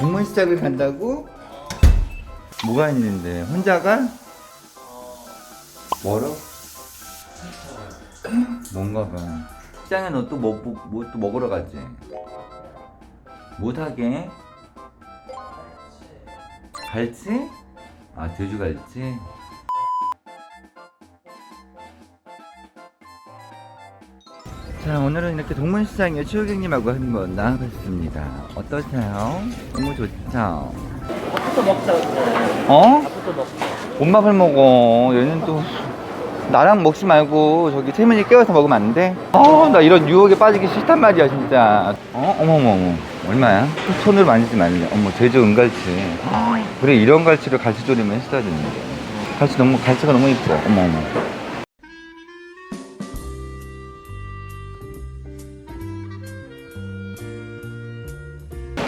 동문시장을 간다고? 뭐가 있는데 혼자 가? 멀어? 뭔가 봐 시장에 너 또 뭐, 뭐, 뭐, 또 먹으러 가지? 못하게? 갈치? 아 제주 갈치? 자 오늘은 이렇게 동문시장에 최호경님하고 한번 나와봤습니다 어떠세요? 너무 좋죠? 밥부터 먹자. 어? 밥부터 먹자. 엄마를 먹어 얘는 또 나랑 먹지 말고 저기 태민이 깨워서 먹으면 안 돼? 어나 이런 유혹에 빠지기 싫단 말이야 진짜 어? 어머머머 얼마야? 손으로 만지지 말래 어머 제주 은갈치 그래 이런 갈치를 갈치조림을 했어야 되는데 갈치 너무 갈치가 너무 이뻐 어머어머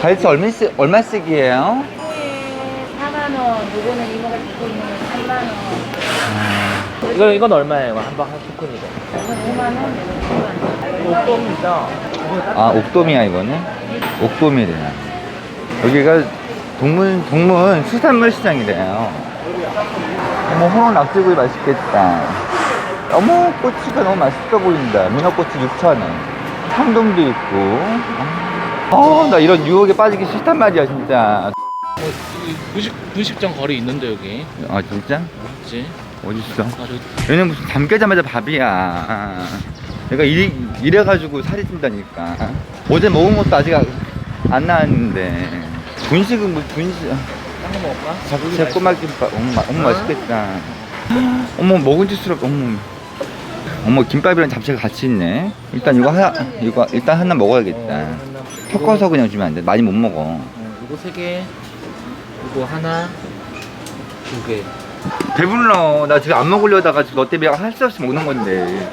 갈치 얼마씩, 얼마씩이에요? 키로에 4만 원, 요거는 이모가 듣고 있는 건 3만 원, 이건 이건 얼마예요? 한방 한 스푼이죠. 이건 5만 원, 이건 10만 원. 옥돔이죠. 아 옥돔이야 이거는? 옥돔이래 여기가 동문 동문 수산물 시장이래요 어머 홍어 낙지구이 맛있겠다 어머 꼬치가 너무 맛있어 보인다 문어꼬치 6,000원 참돔도 있고 어 나 이런 유혹에 빠지기 싫단 말이야 진짜 어, 이 분식 분식점 거리 있는데 여기. 아 진짜? 그렇지. 어딨어? 아 저. 얘는 무슨 잠 깨자마자 밥이야. 내가 일, 이래가지고 살이 찐다니까. 어제 먹은 것도 아직 안 나왔는데. 분식은 뭐 분식. 딴거 먹을까? 잡채 꼬막김밥. 어머, 마- 어머 맛있겠다. 어머 먹은지스럽. 어머. 어머 김밥이랑 잡채가 같이 있네. 일단 이거 하나 이거 일단 하나 먹어야겠다. 섞어서 그냥 주면 안 돼. 많이 못 먹어. 어, 이거 세 개. 이거 하나. 두 개. 배불러. 나 지금 안 먹으려다가 지금 너 때문에 할 수 없이 먹는 건데.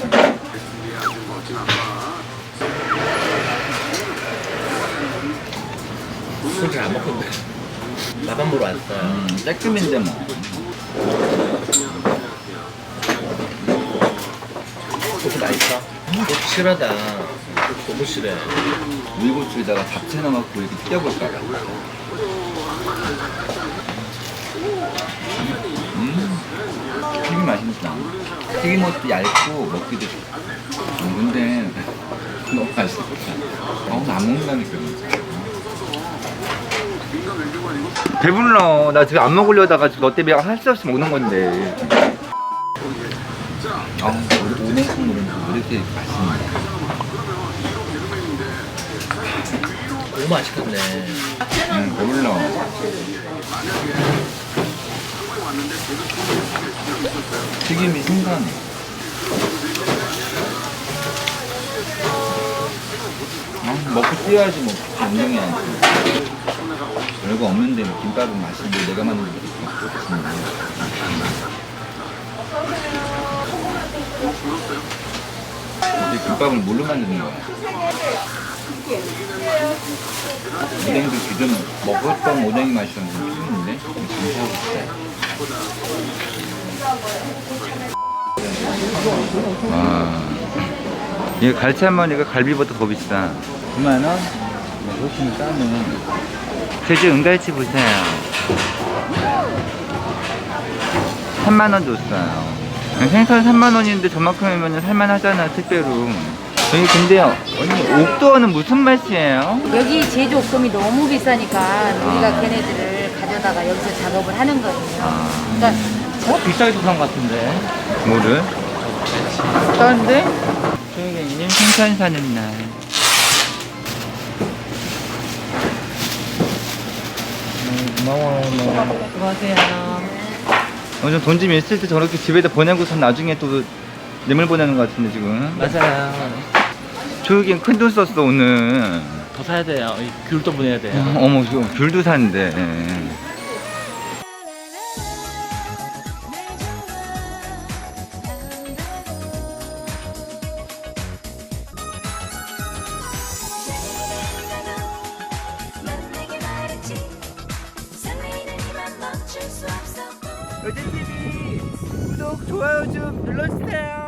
술잘안 먹는데. 나만 보러 왔어요. 음, 쬐끔인데 뭐. 고수 맛있어? 고수 실하다. 너무 실해. 물고추에다가 잡채 넣어갖고 이렇게 튀겨볼까 봐. 음, 튀김 맛있다. 튀김 옷도 얇고 먹기도 좋다. 음, 근데 너무 맛있어. 어, 나안 먹는다니까. 진짜. 배불러. 나 지금 안 먹으려다가 지금 너 때문에 할 수 없이 먹는 건데. 아, 오뎅 국물은 왜 이렇게 맛있냐. 너무 맛있겠네. 응, 배불러. 튀김이 신선해. 아, 먹고 뛰어야지 뭐 운동해야지. 별거 없는데 뭐 김밥은 맛있는데 내가 만든 게 맛있는데. 근데 김밥을 뭘로 만드는 거야? 오뎅도 기존 먹었던 오뎅 틀린데? 장사하고 있어. 와. 이거 갈치 한 마리가 갈비보다 더 비싸. 9만원? 뭐, 훨씬 싸네. 제주 은갈치 보세요. 3만 원 줬어요. 생선 3만 원인데 저만큼이면 살만하잖아, 특별로. 여기 근데요, 언니, 옥도어는 무슨 맛이에요? 여기 제주 옥돔이 너무 비싸니까 우리가 걔네들을 가져다가 여기서 작업을 하는 거거든요. 아. 그러니까 어 비싸게 도산 같은데. 뭐를? 싼데? 조용히님 생선 사는 날. 고마워요. 수고하세요. 요즘 돈좀 있을 때 저렇게 집에다 보내고선 나중에 또 뇌물 보내는 것 같은데 지금. 맞아요. 조용히 큰돈 썼어 오늘. 더 사야 돼요. 이 귤도 보내야 돼요. 어머 지금 귤도 샀는데. 만나게 말했지 설레이는 이만 멈출 수 없어 요즘 TV 구독 좋아요 좀 눌러주세요.